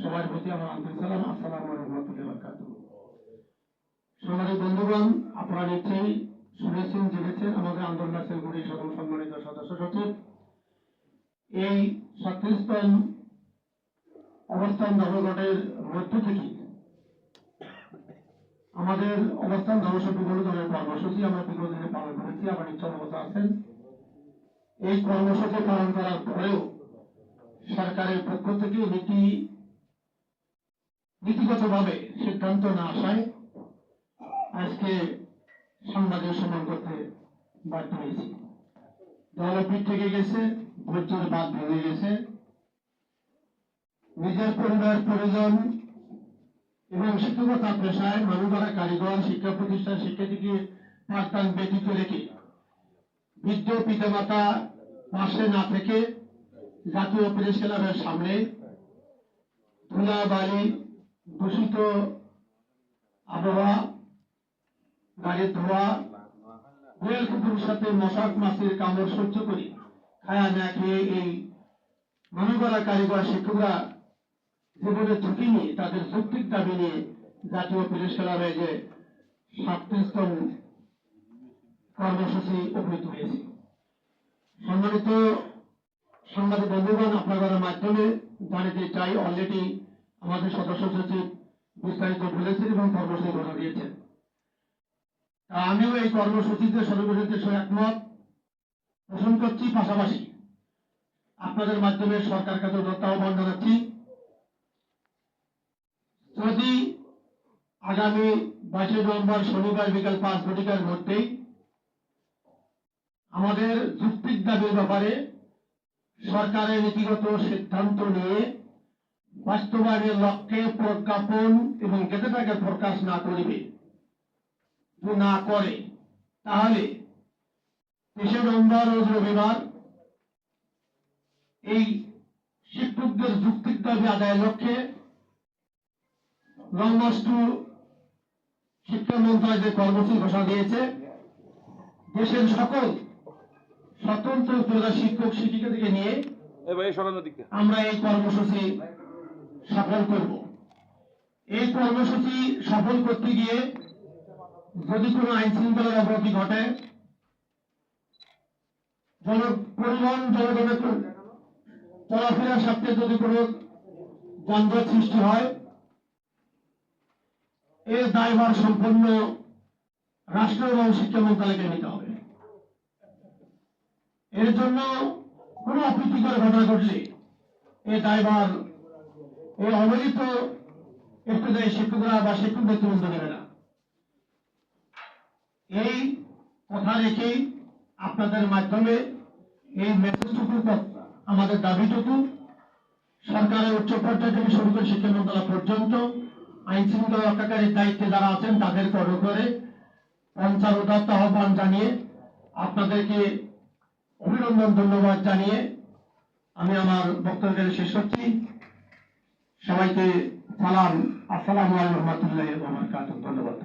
সবার প্রতি আমার আন্তরিক সালাম, আসসালামু রহমতুল্লাহ বারকাতুহ। সমাজের বন্ধুগণ, আপনারা নিশ্চয়ই শুনেছেন, জেনেছেন আমাদের আন্দোলন সেলগুড়ি সদন সম্মানিত সদস্য সচিব। এই ছত্রিশতম অবস্থান ধর্মঘটের মধ্য থেকে আমাদের অবস্থান ধর্মসভ্য বলে দলের কর্মসূচি আমরা বিগত দিনে পালন করেছি আমার ইচ্ছা অবস্থা আছেন। এই কর্মসূচি পালন করার পরেও সরকারের পক্ষ থেকে নীতি নীতিগতভাবে সিদ্ধান্ত না আসায় আজকে সাংবাদিক সম্মান করতে বাধ্য হয়েছি। দলপিঠ থেকে গেছে ধৈর্যের বাদ ভেঙে গেছে। নিজের পরিবার, পরিজন এবং শিক্ষকতা পেশায় মানুষরা কারিগর, শিক্ষা প্রতিষ্ঠান, শিক্ষার্থীকে পাঠদান ব্যতীত রেখে বৃদ্ধ পিতামাতা পাশে না থেকে জাতীয় প্রেস ক্লাবের সামনে ধুলা বালি দূষিত আবহাওয়া গাড়ির ধোয়া রেল কুকুরের সাথে মশাক মাছের কামড় সহ্য করি। খায়া না খেয়ে এই মানবরা কারিগর শিক্ষকরা জীবনের ঝুঁকি নিয়ে তাদের যৌক্তিক দাবি নিয়ে জাতীয় প্রেস ক্লাবে যে সাতত্রিশতম কর্মসূচি উপনীত হয়েছে। সম্মানিত সাংবাদিক বন্ধুগণ আপনাদের মাধ্যমে জানিতে চাই অলরেডি আমাদের সদস্য সচিব বিস্তারিত বলেছেন এবং কর্মসূচি ঘোষণা দিয়েছেন। আমিও এই কর্মসূচিতে সর্বশেষে একমত পোষণ করছি পাশাপাশি আপনাদের মাধ্যমে সরকার কাছে আহ্বান জানাচ্ছি, যদি আগামী বাইশে নভেম্বর শনিবার বিকাল পাঁচ ঘটিকার মধ্যেই আমাদের যুক্তিক দাবির ব্যাপারে সরকারের নীতিগত সিদ্ধান্ত নিয়ে বাস্তবায়নের লক্ষ্যে প্রজ্ঞাপন এবং গেজেটাকে প্রকাশ না করিবে। না করে তাহলে তেইশে নভেম্বর রোজ রবিবার এই শিক্ষকদের যুক্তিক দাবি আদায়ের লক্ষ্যে লংমাস্টু শিক্ষা মন্ত্রণালয় যে কর্মসূচি ঘোষণা দিয়েছে। দেশের সকল স্বতন্ত্র প্রজা শিক্ষক শিক্ষিকাদেরকে নিয়ে আমরা এই কর্মসূচি সফল করব। এই কর্মসূচি সফল করতে গিয়ে যদি কোনো আইন শৃঙ্খলার অবনতি ঘটে পরিবহন জনগণের চলাফেরার স্বার্থে যদি কোনো যানজট সৃষ্টি হয়, এর দায়ভার সম্পন্ন রাষ্ট্র এবং শিক্ষা মন্ত্রণালয়কে নিতে হবে। এর জন্য কোন অপ্রীতিকর ঘটনা ঘটলে এই দায়ভার এই অবহেলিত একটুদায়ী শিক্ষকরা বা শিক্ষক নেতৃবৃন্দ নেবে না। এই কথা রেখেই আপনাদের মাধ্যমে এই মেসেজটুকু আমাদের দাবিটুকু সরকারের উচ্চ পর্যায় থেকে শুরু করে শিক্ষা মন্ত্রণালয় পর্যন্ত, আইন শৃঙ্খলা রক্ষাকারীর দায়িত্বে যারা আছেন তাদের কর্ম করে পঞ্চাশ উদাত্ত আহ্বান জানিয়ে আপনাদেরকে অভিনন্দন, ধন্যবাদ জানিয়ে আমি আমার বক্তব্য শেষ করছি। সবাইকে সালাম। আসসালামু রহমতুল্লাহ ধন্যবাদ।